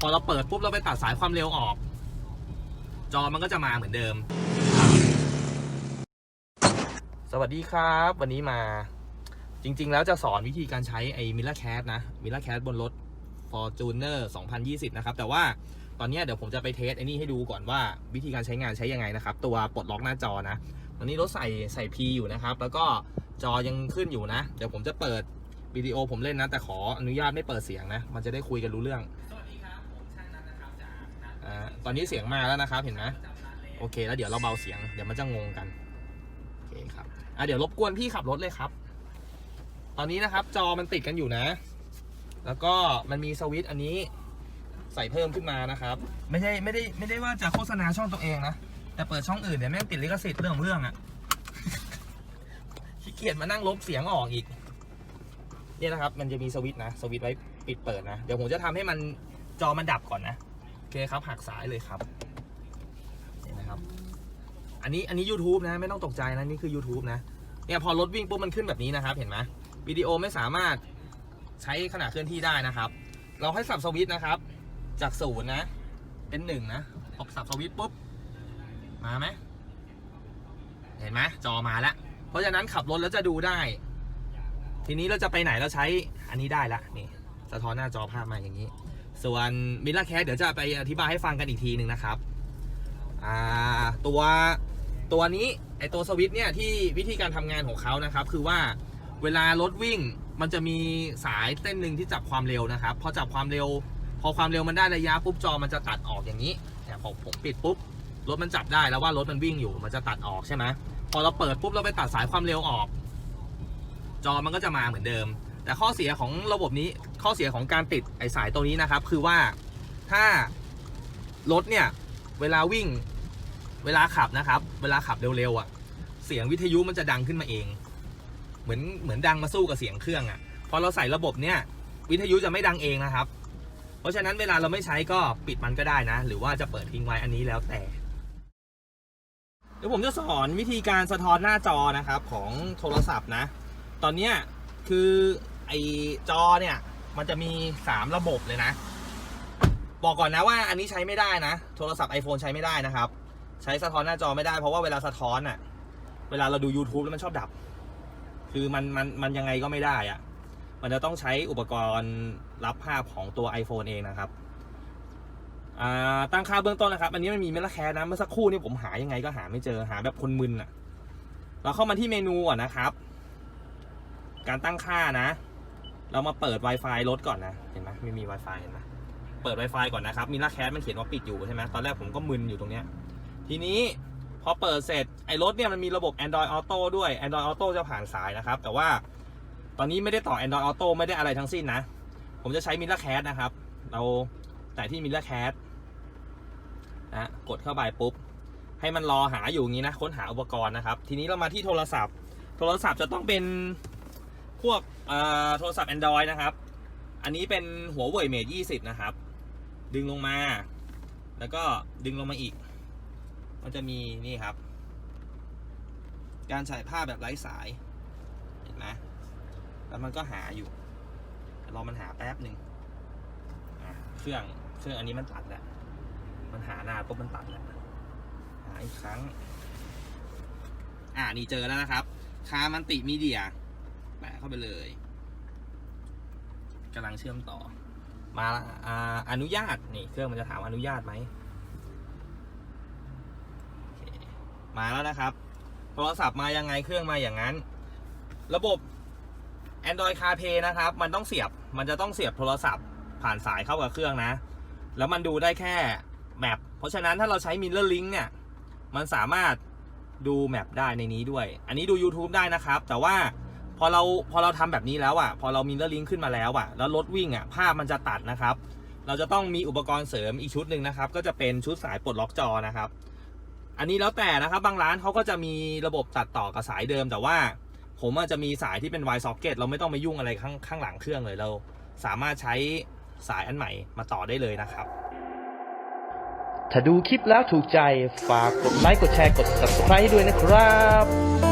พอเราเปิดปุ๊บเราไปตัดสายความเร็วออก จอมันก็จะมาเหมือนเดิม สวัสดีครับ วันนี้มาจริง ๆ แล้วจะสอนวิธีการใช้ไอ้มิลเลอร์แคสนะมิลเลอร์แคสบนรถ Fortuner 2020 นะครับ แต่ว่าตอนนี้เดี๋ยวผมจะไปเทสไอ้นี่ให้ดูก่อนว่าวิธีการใช้งานใช้ยังไงนะครับ ตัวปลดล็อกหน้าจอนะตอนนี้รถใส่ใส่ P อยู่นะครับ แล้วก็จอยังขึ้นอยู่นะ เดี๋ยวผมจะเปิดวิดีโอผมเล่นนะ แต่ขออนุญาตไม่เปิดเสียงนะ มันจะได้คุยกันรู้เรื่อง ตอนนี้เสียงมาแล้วนะครับ เห็นไหมโอเค แล้วเดี๋ยวเราเบาเสียง เดี๋ยวมันจะงงกัน โอเคครับ อะเดี๋ยวรบกวนพี่ขับรถเลยครับ ตอนนี้นะครับ จอมันติดกันอยู่นะ แล้วก็มันมีสวิตช์อันนี้ใส่เพิ่มขึ้นมานะครับ ไม่ใช่ไม่ได้ไม่ได้ว่าจะโฆษณาช่องตัวเองนะ แต่เปิดช่องอื่นเนี่ยวแม่งติดลิขสิทธิ์เรื่องเรื่องอะขี้เกียจมานั่งลบเสียงออกอีก เนี่ยนะครับ มันจะมีสวิตช์นะ สวิตช์ไว้ปิดเปิดนะ เดี๋ยวผมจะทำให้มันจอมันดับก่อนนะ เคครับหักสายเลยครับนี่นะครับ อันนี้อันนี้ YouTube นะไม่ต้องตกใจนะนี่คือ YouTube นะเนี่ยพอรถวิ่งปุ๊บมันขึ้นแบบนี้นะครับ เห็นไหมวิดีโอไม่สามารถใช้ขณะเคลื่อนที่ได้นะครับ เราให้สับสวิตช์นะครับ จากศูนย์นะ เป็นหนึ่งนะพอสับสวิตช์ปุ๊บมาไหมเห็นไหมจอมาแล้ว เพราะฉะนั้นขับรถแล้วจะดูได้ ทีนี้เราจะไปไหนเราใช้อันนี้ได้ละนี่ สะท้อนหน้าจอภาพมาอย่างนี้ ส่วนมิลเลอร์แคสเดี๋ยวจะไปอธิบายให้ฟังกันอีกทีหนึ่งนะครับอ่าตัวตัวนี้ไอตัวสวิตช์เนี่ยที่วิธีการทำงานของเขานะครับ คือว่าเวลารถวิ่งมันจะมีสายเส้นหนึ่งที่จับความเร็วนะครับ พอจับความเร็ว พอความเร็วมันได้ระยะปุ๊บจอมันจะตัดออกอย่างนี้เนี่ยพอผมปิดปุ๊บรถมันจับได้แล้วว่ารถมันวิ่งอยู่มันจะตัดออกใช่ไหมพอเราเปิดปุ๊บเราไปตัดสายความเร็วออก จอมันก็จะมาเหมือนเดิม แต่ข้อเสียของระบบนี้ ข้อเสียของการติดไอสายตัวนี้นะครับ คือว่าถ้ารถเนี่ย เวลาวิ่งเวลาขับนะครับ เวลาขับเร็วๆอะ เสียงวิทยุมันจะดังขึ้นมาเอง เหมือนเหมือนดังมาสู้กับเสียงเครื่องอะพอเราใส่ระบบเนี่ย วิทยุจะไม่ดังเองนะครับ เพราะฉะนั้นเวลาเราไม่ใช้ก็ปิดมันก็ได้นะ หรือว่าจะเปิดทิ้งไว้อันนี้แล้วแต่เดี๋ยวผมจะสอนวิธีการสะท้อนหน้าจอนะครับของโทรศัพท์นะ ตอนเนี้ยคือไอจอเนี่ย มันจะมี3ระบบเลยนะ บอกก่อนนะว่าอันนี้ใช้ไม่ได้นะ โทรศัพท์ iPhone ใช้ไม่ได้นะครับ ใช้สะท้อนหน้าจอไม่ได้เพราะว่าเวลาสะท้อนอะเวลาเราดู YouTube แล้วมันชอบดับ คือมันมันมันยังไงก็ไม่ได้อะมันจะต้องใช้อุปกรณ์รับภาพของตัว iPhone เองนะครับตั้งค่าเบื้องต้นนะครับ อันนี้มันมีเมลแคสนะ เมื่อสักครู่นี่ผมหายังไงก็หาไม่เจอ หาแบบคนมึนอะเราเข้ามาที่เมนูก่อนนะครับ การตั้งค่านะ เรามาเปิด Wi-Fi รถก่อนนะ เห็นไหมไม่มี Wi-Fi เห็นไหมเปิด Wi-Fi ก่อนนะครับ มีลักแคสมันเขียนว่าปิดอยู่ใช่ไหมตอนแรกผมก็มึนอยู่ตรงเนี้ย ทีนี้พอเปิดเสร็จ ไอ้รถเนี่ยมันมีระบบ Android Auto ด้วย Android Auto จะผ่านสายนะครับ แต่ว่าตอนนี้ไม่ได้ต่อ Android Auto ไม่ได้อะไรทั้งสิ้นนะ ผมจะใช้มิลเลอร์แคสนะครับ เราแต่ที่มิลเลอร์แคสนะกดเข้าไปปุ๊บ ให้มันรอหาอยู่อย่างนี้นะ ค้นหาอุปกรณ์นะครับ ทีนี้เรามาที่โทรศัพท์ โทรศัพท์จะต้องเป็น พวกโทรศัพท์ Android นะครับ อันนี้เป็นหัวเว่ยเม e 20นะครับ ดึงลงมา แล้วก็ดึงลงมาอีก มันจะมีนี่ครับ การฉายภาพแบบไร้สาย เห็นไหมแล้วมันก็หาอยู่รอมันหาแป๊บหนึ่งเครื่องเครื่องอันนี้มันตัดแล้ว มันหานานปุ๊บมันตัดแล้ว หาอีกครั้ง อ่านี่เจอแล้วนะครับ คามันติมีเดีย แปะเข้าไปเลยกำลังเชื่อมต่อ มาอ่าอนุญาตนี่เครื่องมันจะถามอนุญาตไหมมาแล้วนะครับ โทรศัพท์มายังไงเครื่องมาอย่างนั้น ระบบ Android CarPlay นะครับ มันต้องเสียบมันจะต้องเสียบโทรศัพท์ผ่านสายเข้ากับเครื่องนะ แล้วมันดูได้แค่แมปเพราะฉะนั้นถ้าเราใช้ Mirror Link เนี่ย มันสามารถดูแมปได้ในนี้ด้วย อันนี้ดู YouTube ได้นะครับ แต่ว่า พอเราพอเราทำแบบนี้แล้วอะพอเรามีเลอร์ลิงขึ้นมาแล้วอะแล้วรถวิ่งอะภาพมันจะตัดนะครับ เราจะต้องมีอุปกรณ์เสริมอีกชุดหนึ่งนะครับ ก็จะเป็นชุดสายปลดล็อกจอนะครับ อันนี้แล้วแต่นะครับบางร้านเขาก็จะมีระบบตัดต่อกับสายเดิม แต่ว่าผมอาจจะมีสายที่เป็น wire socket เราไม่ต้องไปยุ่งอะไรข้างข้างหลังเครื่องเลยเรา สามารถใช้สายอันใหม่มาต่อได้เลยนะครับ ถ้าดูคลิปแล้วถูกใจฝากกดไลค์กดแชร์กด subscribe ด้วยนะครับ